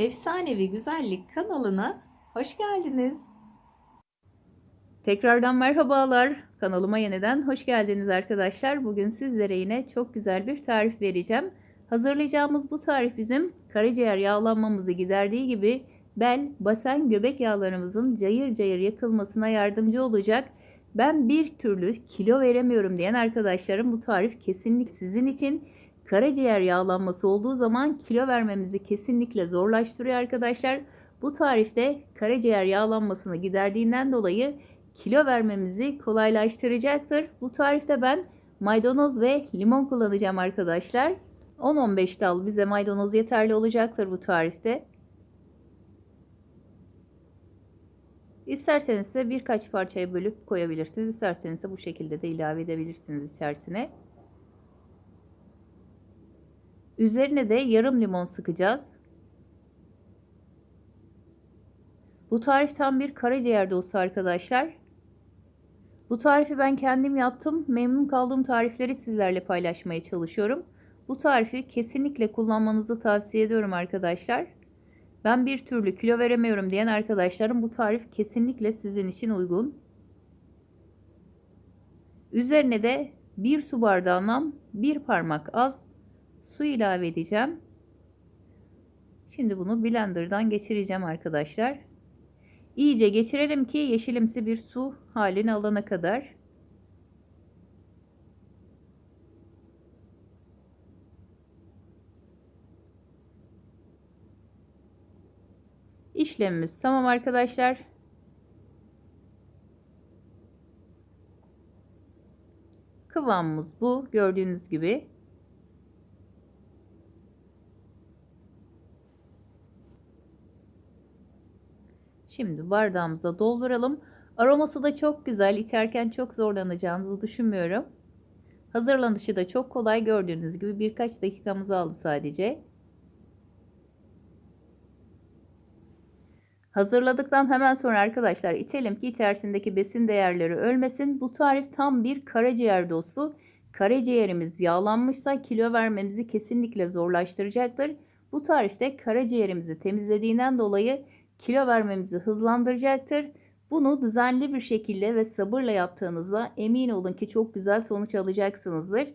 Efsanevi Güzellik kanalına hoş geldiniz. Tekrardan merhabalar. Kanalıma yeniden hoş geldiniz arkadaşlar. Bugün sizlere yine çok güzel bir tarif vereceğim. Hazırlayacağımız bu tarif bizim karaciğer yağlanmamızı giderdiği gibi bel, basen, göbek yağlarımızın cayır cayır yakılmasına yardımcı olacak. Ben bir türlü kilo veremiyorum diyen arkadaşlarım bu tarif kesinlik sizin için. Karaciğer yağlanması olduğu zaman kilo vermemizi kesinlikle zorlaştırıyor arkadaşlar. Bu tarifte karaciğer yağlanmasını giderdiğinden dolayı kilo vermemizi kolaylaştıracaktır. Bu tarifte ben maydanoz ve limon kullanacağım arkadaşlar. 10-15 dal bize maydanoz yeterli olacaktır bu tarifte. İsterseniz ise birkaç parçaya bölüp koyabilirsiniz. İsterseniz ise bu şekilde de ilave edebilirsiniz içerisine. Üzerine de yarım limon sıkacağız. Bu tarif tam bir karaciğer dostu arkadaşlar. Bu tarifi ben kendim yaptım. Memnun kaldığım tarifleri sizlerle paylaşmaya çalışıyorum. Bu tarifi kesinlikle kullanmanızı tavsiye ediyorum arkadaşlar. Ben bir türlü kilo veremiyorum diyen arkadaşlarım bu tarif kesinlikle sizin için uygun. Üzerine de bir su bardağından bir parmak az su ilave edeceğim. Şimdi bunu blenderdan geçireceğim arkadaşlar. İyice geçirelim ki yeşilimsi bir su halini alana kadar. İşlemimiz tamam arkadaşlar. Kıvamımız bu. Gördüğünüz gibi. Şimdi bardağımıza dolduralım. Aroması da çok güzel. İçerken çok zorlanacağınızı düşünmüyorum. Hazırlanışı da çok kolay gördüğünüz gibi birkaç dakikamızı aldı sadece. Hazırladıktan hemen sonra arkadaşlar içelim ki içerisindeki besin değerleri ölmesin. Bu tarif tam bir karaciğer dostu. Karaciğerimiz yağlanmışsa kilo vermemizi kesinlikle zorlaştıracaktır. Bu tarifte karaciğerimizi temizlediğinden dolayı kilo vermemizi hızlandıracaktır. Bunu düzenli bir şekilde ve sabırla yaptığınızda emin olun ki çok güzel sonuç alacaksınızdır.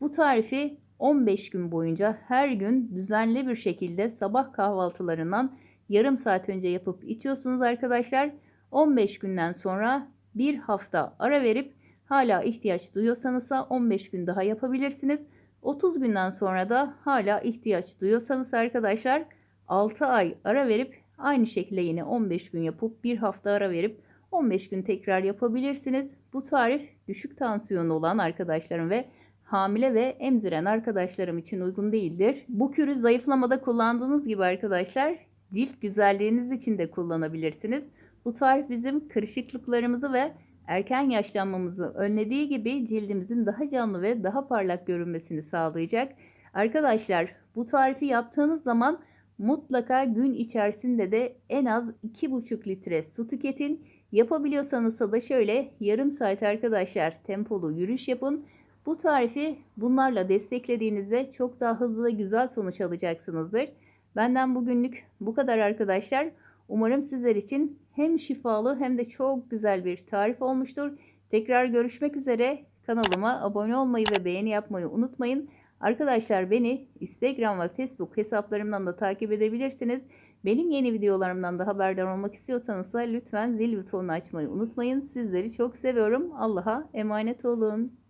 Bu tarifi 15 gün boyunca her gün düzenli bir şekilde sabah kahvaltılarından yarım saat önce yapıp içiyorsunuz arkadaşlar. 15 günden sonra bir hafta ara verip hala ihtiyaç duyuyorsanız 15 gün daha yapabilirsiniz. 30 günden sonra da hala ihtiyaç duyuyorsanız arkadaşlar 6 ay ara verip aynı şekilde yine 15 gün yapıp bir hafta ara verip 15 gün tekrar yapabilirsiniz. Bu tarif düşük tansiyonu olan arkadaşlarım ve hamile ve emziren arkadaşlarım için uygun değildir. Bu kürü zayıflamada kullandığınız gibi arkadaşlar cilt güzelliğiniz için de kullanabilirsiniz. Bu tarif bizim kırışıklıklarımızı ve erken yaşlanmamızı önlediği gibi cildimizin daha canlı ve daha parlak görünmesini sağlayacak. Arkadaşlar bu tarifi yaptığınız zaman mutlaka gün içerisinde de en az 2,5 litre su tüketin. Yapabiliyorsanız da şöyle yarım saat arkadaşlar tempolu yürüyüş yapın. Bu tarifi bunlarla desteklediğinizde çok daha hızlı ve güzel sonuç alacaksınızdır. Benden bugünlük bu kadar arkadaşlar. Umarım sizler için hem şifalı hem de çok güzel bir tarif olmuştur. Tekrar görüşmek üzere. Kanalıma abone olmayı ve beğeni yapmayı unutmayın. Arkadaşlar beni Instagram ve Facebook hesaplarımdan da takip edebilirsiniz. Benim yeni videolarımdan da haberdar olmak istiyorsanız lütfen zil butonunu açmayı unutmayın. Sizleri çok seviyorum. Allah'a emanet olun.